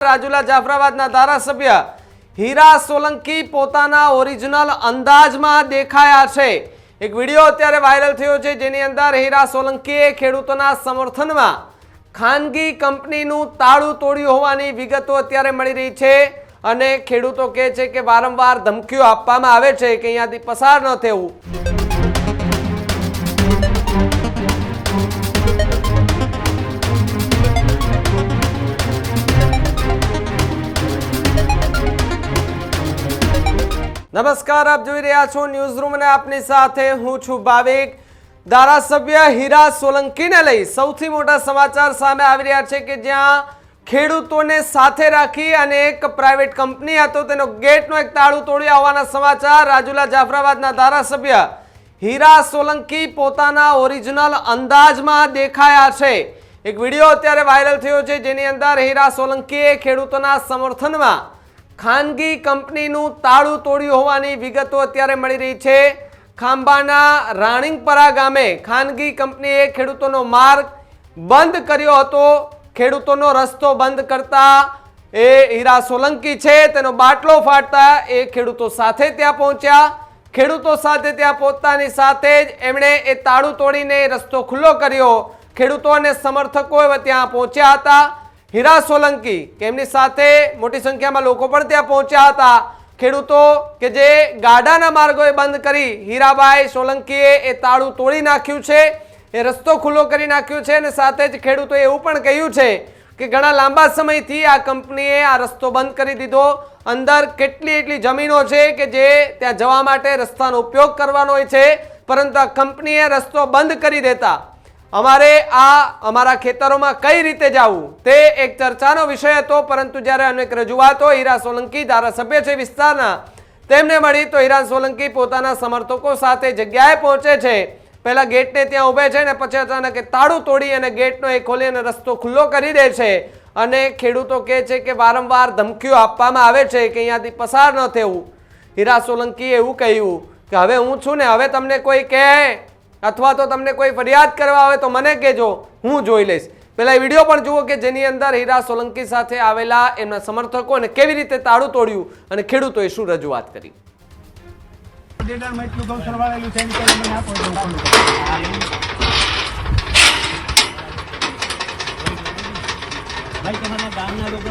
રાજુલા જાફરાબાદના ધારાસભ્ય હીરા સોલંકી પોતાના ઓરિજિનલ અંદાજમાં દેખાયા છે. એક વીડિયો અત્યારે વાયરલ થયો છે જેની અંદર હીરા સોલંકીએ ખેડૂતોના સમર્થનમાં ખાનગી કંપનીનું તાળું તોડ્યું હોવાની વિગતો અત્યારે મળી રહી છે અને ખેડૂતો કહે છે કે વારંવાર ધમકીઓ આપવામાં આવે છે કે અહીંયાથી પસાર ન થવું. નમસ્કાર, આપ જોઈ રહ્યા છો ન્યૂઝ રૂમ અને આપની સાથે હું છું ભાવિક. ધારાસભ્ય હીરા સોલંકીને લઈ સૌથી મોટા સમાચાર સામે આવી રહ્યા છે કે જ્યાં ખેડૂતોને સાથે રાખી અને એક પ્રાઇવેટ કંપની હતો, તેનો ગેટનો એક તાળું તોડી આવવાના સમાચાર. રાજુલા જાફરાબાદના ધારાસભ્ય હીરા સોલંકી પોતાના ઓરિજિનલ અંદાજમાં દેખાયા છે. એક વીડિયો અત્યારે વાયરલ થયો છે, જેની અંદર હીરા સોલંકીએ ખેડૂતોના સમર્થનમાં ખાનગી કંપનીનું તાળું તોડ્યું હોવાની વિગતો અત્યારે મળી રહી છે. ખાંભાના રાણીંગપરા ગામે ખાનગી કંપનીએ ખેડૂતોનો માર્ગ બંધ કર્યો હતો. ખેડૂતોનો રસ્તો બંધ કરતા એ હીરા સોલંકી છે. તેનો બાટલો ફાટતા એ ખેડૂતો સાથે ત્યાં પહોંચ્યા. ખેડૂતો સાથે ત્યાં પહોંચતાની સાથે જ એમણે એ તાળું તોડીને રસ્તો ખુલ્લો કર્યો. ખેડૂતો અને સમર્થકો ત્યાં પહોંચ્યા હતા. હીરા સોલંકી, કે એમની સાથે મોટી સંખ્યામાં લોકો પણ ત્યાં પહોંચ્યા હતા. ખેડૂતો કે જે ગાડાના માર્ગોએ બંધ કરી હીરાબાઈ સોલંકીએ એ તાળું તોડી નાખ્યું છે, એ રસ્તો ખુલ્લો કરી નાખ્યો છે અને સાથે જ ખેડૂતોએ એવું પણ કહ્યું છે કે ઘણા લાંબા સમયથી આ કંપનીએ આ રસ્તો બંધ કરી દીધો. અંદર કેટલી એટલી જમીનો છે કે જે ત્યાં જવા માટે રસ્તાનો ઉપયોગ કરવાનો હોય છે, પરંતુ આ કંપનીએ રસ્તો બંધ કરી દેતા. અમારે આ અમારા ખેતરોમાં કઈ રીતે જવું તે એક ચર્ચાનો વિષય હતો, પરંતુ જ્યારે અનેક રજૂઆતો હીરા સોલંકી ધારાસભ્ય છે વિસ્તારના, તેમને મળી તો હીરા સોલંકી પોતાના સમર્થકો સાથે જગ્યાએ પહોંચે છે. પહેલા ગેટને ત્યાં ઊભે છે ને પછી અચાનક તાળું તોડી અને ગેટનો એ ખોલી અને રસ્તો ખુલ્લો કરી દે છે. અને ખેડૂતો કહે છે કે વારંવાર ધમકીઓ આપવામાં આવે છે કે અહીંયાથી પસાર ન થવું. હીરા સોલંકીએ એવું કહ્યું કે, હવે હું છું ને હવે તમને કોઈ કહે અથવા તો તમને કોઈ ફરિયાદ કરવા આવે તો મને કહેજો, હું જોઈ લઈશ પહેલાં એ વીડિયો પણ જુઓ કે જેની અંદર હીરા સોલંકી સાથે આવેલા એમના સમર્થકો અને કેવી રીતે તાળું તોડ્યું અને ખેડૂતોએ શું રજૂઆત કરી. ભાઈ તમારા ગામના લોકો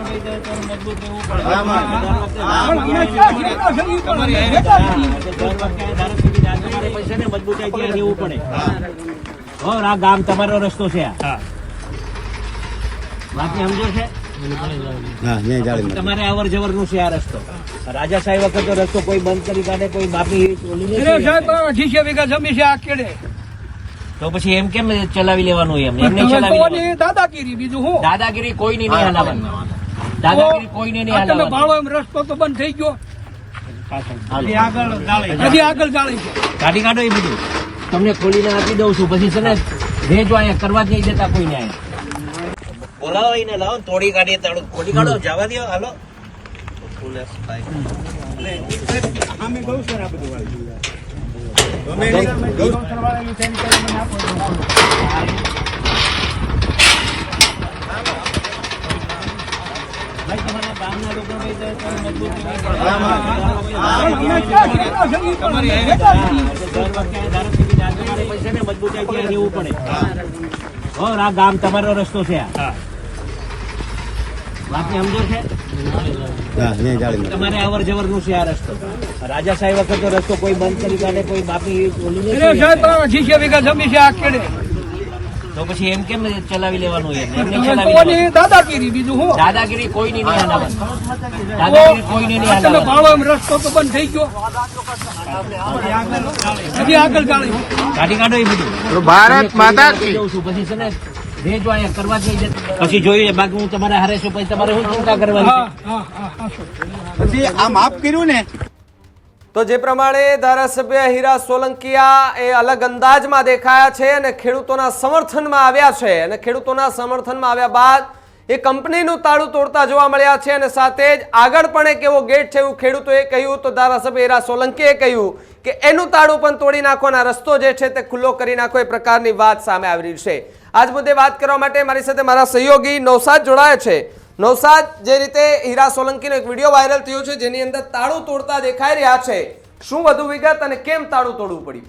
મજબૂત રહેવું પડે. જ્યાં તમારે ને મજબૂતાઈ રહેવું પડે હો, આ ગામ તમારો રસ્તો છે આ. બાકી સમજો છે? હા ન્યાય જાળી તમારે અવર જવરનું છે આ રસ્તો. રાજા સાહેબ વખત રસ્તો કોઈ બંધ કરી કાઢે કોઈ બાપી અઢીસો વીઘા જમીન છે આ કેડે તો પછી એમ કેમ ચલાવી લેવાનું એમ એમને તમે ચલાવી દાદાગીરી બીજું હું દાદાગીરી કોઈ નહીં હલાવવાનું. દાદાગીરી કોઈ નહીં હલાવવાનું. તમે એમ રસ્તો તો બંધ થઈ ગયો. હજી આગળ જાળી કાઢી કાઢો એ બધું. તમને ખોલીને આપી દઉં છું. પછી છે ને ભેજો અહીંયા કરવા જ નહીં દેતા કોઈને અહીંયા. બોલાવો એને લાવો તોડી કાઢીએ તાળું. ખોલી કાઢો જવા દો હાલો. અમે સર આ બધું વાળેલું. ગૌચર વાળેલું છે એમ કરીને મને આપો તો હું કરું. ભાઈ તમારા ગામના લોકો કઈ જાય તો મજબૂત રહેવું પડે. પણ અમે ક્યાં ખેડતા છે ઈ પણ અમે ખેડતા જ છીએ. દર વખતે ધારો કે જ્યાં તમારે પૈસા ને મજબૂતાઈ ત્યાં રહેવું પડે હો, આ ગામ તમારો રસ્તો છે તમારે અવર જવરનું છે આ રસ્તો રાજા સાહેબ વખત રસ્તો કોઈ બંધ કરી કોઈ બાપી ઓલી છે આ તો પછી એમ કેમ ચલાવી લેવાનું એમ એમને ચલાવી દાદાગીરી બીજું હું દાદાગીરી કોઈની નહીં હલાવવાની દાદાગીરી કોઈને નહીં આ તમે હલાવવાની એમ રસ્તો તો બંધ થઈ ગયો હજી આગળ જાળી છે કાઢી કાઢો એ બધું ભારત માતા. પછી છે ને ભેજો અહીંયા કરવા જઈ નહીં પછી જોઈએ બાકી હું તમારે હારે છું પછી તમારે શું ચિંતા કરવાની હા હા હા હા સર. પછી આ માફ કર્યું ને તો જે પ્રમાણે ધારાસભ્ય હીરા સોલંકિયા એ અલગ અંદાજમાં દેખાયા છે અને ખેડૂતોના સમર્થનમાં આવ્યા છે. અને ખેડૂતોના સમર્થનમાં આવ્યા બાદ એ કંપનીનું તાળું તોડતા જોવા મળ્યા છે અને સાથે જ આગળ પણ એક એવો ગેટ છે એવું ખેડૂતોએ કહ્યું. તો ધારાસભ્ય હીરા સોલંકીએ કહ્યું કે એનું તાળું પણ તોડી નાખવાના રસ્તો જે છે તે ખુલ્લો કરી નાખો એ પ્રકારની વાત સામે આવી રહી છે. આજ મુદ્દે વાત કરવા માટે મારી સાથે મારા સહયોગી નવસાદ જોડાયા છે. નવસાદ જે રીતે હીરા સોલંકીનો એક વીડિયો વાયરલ થયો છે, જેની અંદર તાળું તોડતા દેખાઈ રહ્યા છે. શું વધુ વિગત અને કેમ તાળું તોડવું પડ્યું?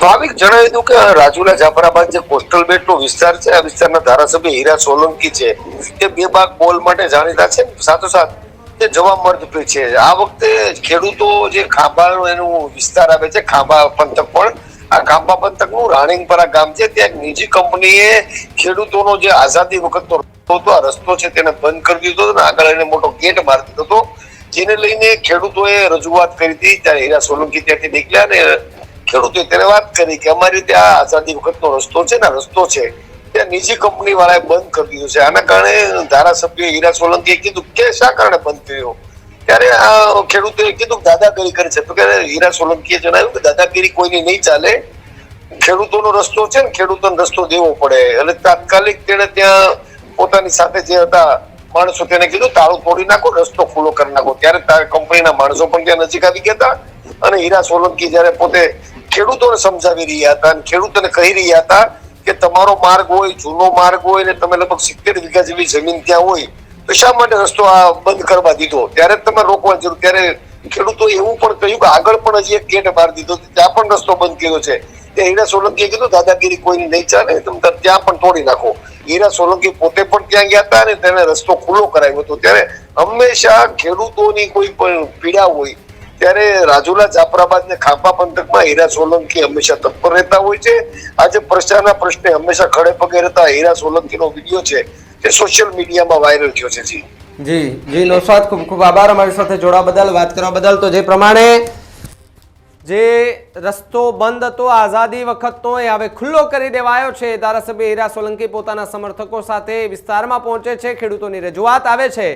ભાવિક જણાવી દઉં કે રાજુલા જાફરાબાદ જે કોસ્ટલ બેટ નો વિસ્તાર છે, આ વિસ્તારના ધારાસભ્ય હીરા સોલંકી છે તે બે ભાગ બોલ માટે જાણીતા છે. સાથોસાથ તે જવા મર્દ છે. આ વખતે ખેડૂતો જે ખાંભાનો એનું વિસ્તાર આવે છે, ખાંભા પંથક પણ આ કાપા પંથકનું રાણીંગપરા ગામ છે. ત્યાં એક નિજી કંપનીએ ખેડૂતોનો જે આઝાદી વખતનો રસ્તો હતો, આ રસ્તો છે તેને બંધ કરી દીધો હતો આગળ એને મોટો ગેટ મારી દીધો હતો. જેને લઈને ખેડૂતોએ રજૂઆત કરી હતી. ત્યારે હીરા સોલંકી ત્યાંથી નીકળ્યા અને ખેડૂતોએ તેને વાત કરી કે અમારી ત્યાં આઝાદી વખતનો રસ્તો છે ને રસ્તો છે, ત્યાં નિજી કંપની વાળાએ બંધ કરી દીધો છે. આના કારણે ધારાસભ્ય હીરા સોલંકીએ કીધું કે શા કારણે બંધ કર્યો? ત્યારે આ ખેડૂતોએ કીધું દાદાગીરી કરી છે. તો કે હીરા સોલંકીએ જણાવ્યું કે દાદાગીરી કોઈની નહીં ચાલે. ખેડૂતોનો રસ્તો છે ને ખેડૂતોનો રસ્તો દેવો પડે. એટલે તાત્કાલિક તેને ત્યાં પોતાની સાથે જે હતા માણસો તેને કીધું, તાળું તોડી નાખો, રસ્તો ખુલ્લો કરી નાખો. ત્યારે કંપનીના માણસો પણ ત્યાં નજીક આવી ગયા હતા. અને હીરા સોલંકી જ્યારે પોતે ખેડૂતોને સમજાવી રહ્યા હતા અને ખેડૂતોને કહી રહ્યા હતા કે તમારો માર્ગ હોય, જૂનો માર્ગ હોય ને તમે લગભગ સિત્તેર વીઘા જેવી જમીન ત્યાં હોય શા માટે રસ્તો આ બંધ કરવા દીધો? ત્યારે જ તમે રોકવા જરૂર. ત્યારે ખેડૂતો એવું પણ કહ્યું કે આગળ પણ હજી એક ગેટ મારી દીધો ત્યાં પણ રસ્તો બંધ કર્યો છે. હીરા સોલંકીએ કીધું, દાદાગીરી કોઈ નહીં ચાલે, તમે ત્યાં પણ તોડી નાખો. હીરા સોલંકી પોતે પણ ત્યાં ગયા હતા અને તેને રસ્તો ખુલ્લો કરાવ્યો હતો. ત્યારે હંમેશા ખેડૂતોની કોઈ પણ પીડા હોય, ત્યારે રાજુલા જાફરાબાદ ને ખાંભા પંથકમાં હીરા સોલંકી હંમેશા તત્પર રહેતા હોય છે. આજે પ્રજાના પ્રશ્ને હંમેશા ખડે પગે રહેતા હીરા સોલંકીનો વીડિયો છે. તે સોશિયલ મીડિયામાં વાયરલ થયો છે, જી. જી જી નોસાદ ખૂબ ખૂબ આભાર અમારી સાથે જોડા બદલ, વાત કરવા બદલ. તો જે પ્રમાણે જે રસ્તો બંધ હતો, આઝાદી વખતનો એ હવે ખુલ્લો કરી દેવાયો છે. ધારાસભ્ય હીરા સોલંકી પોતાના સમર્થકો સાથે વિસ્તારમાં પહોંચે છે, ખેડૂતોની રજૂઆત આવે છે.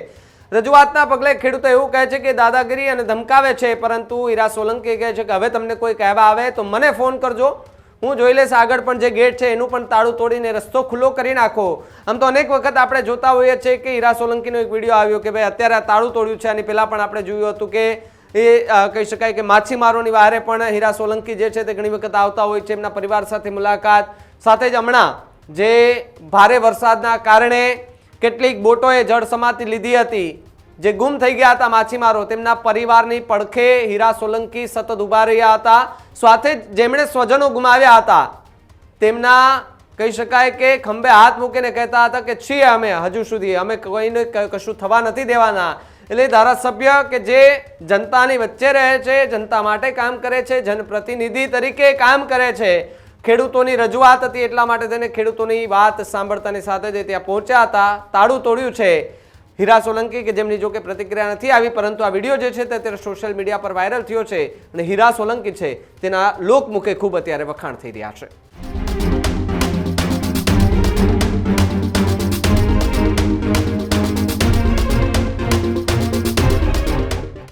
રજૂઆતના પગલે ખેડૂતો એવું કહે છે કે દાદાગીરી અને ધમકાવે છે, પરંતુ હીરા સોલંકી કહે છે કે હવે તમને કોઈ કહેવા આવે તો મને ફોન કરજો. હું જોઈ લઈશ આગળ પણ જે ગેટ છે, એનું પણ તાળું તોડીને રસ્તો ખુલ્લો કરી નાખો. આમ તો અનેક વખત આપણે જોતા હોઈએ છીએ કે હીરા સોલંકીનો એક વીડિયો આવ્યો કે ભાઈ અત્યારે આ તાળું તોડ્યું છે અને પહેલાં પણ આપણે જોયું હતું કે એ કહી શકાય કે માછીમારોની વારે પણ હીરા સોલંકી જે છે તે ઘણી વખત આવતા હોય છે, એમના પરિવાર સાથે મુલાકાત. સાથે જ હમણાં જે ભારે વરસાદના કારણે કેટલીક બોટોએ જળ સમાતી લીધી હતી. જે ગુમ થઈ ગયા હતા માછીમારો, તેમના પરિવારની પડખે હીરા સોલંકી સતત ઊભા રહ્યા હતા. સાથે જેમણે સ્વજનો ગુમાવ્યા હતા, તેમના કહી શકાય કે ખંભે હાથ મૂકીને કહેતા હતા કે, છીએ અમે, હજુ સુધી અમે કોઈને કશું થવા નથી દેવાના. એટલે ધારાસભ્ય કે જે જનતાની વચ્ચે રહે છે, જનતા માટે કામ કરે છે, જનપ્રતિનિધિ તરીકે કામ કરે છે, ખેડૂતોની રજૂઆત હતી એટલા માટે તેને ખેડૂતોની વાત સાંભળતાની સાથે જ ત્યાં પહોંચ્યા હતા. તાળું તોડ્યું છે. હીરા સોલંકી કે જેમની જો કે પ્રતિક્રિયા નથી આવી, પરંતુ આ વીડિયો જે છે તે અત્યારે સોશિયલ મીડિયા પર વાયરલ થયો છે અને હીરા સોલંકી છે તેના લોકમુખે ખૂબ અત્યારે વખાણ થઈ રહ્યા છે.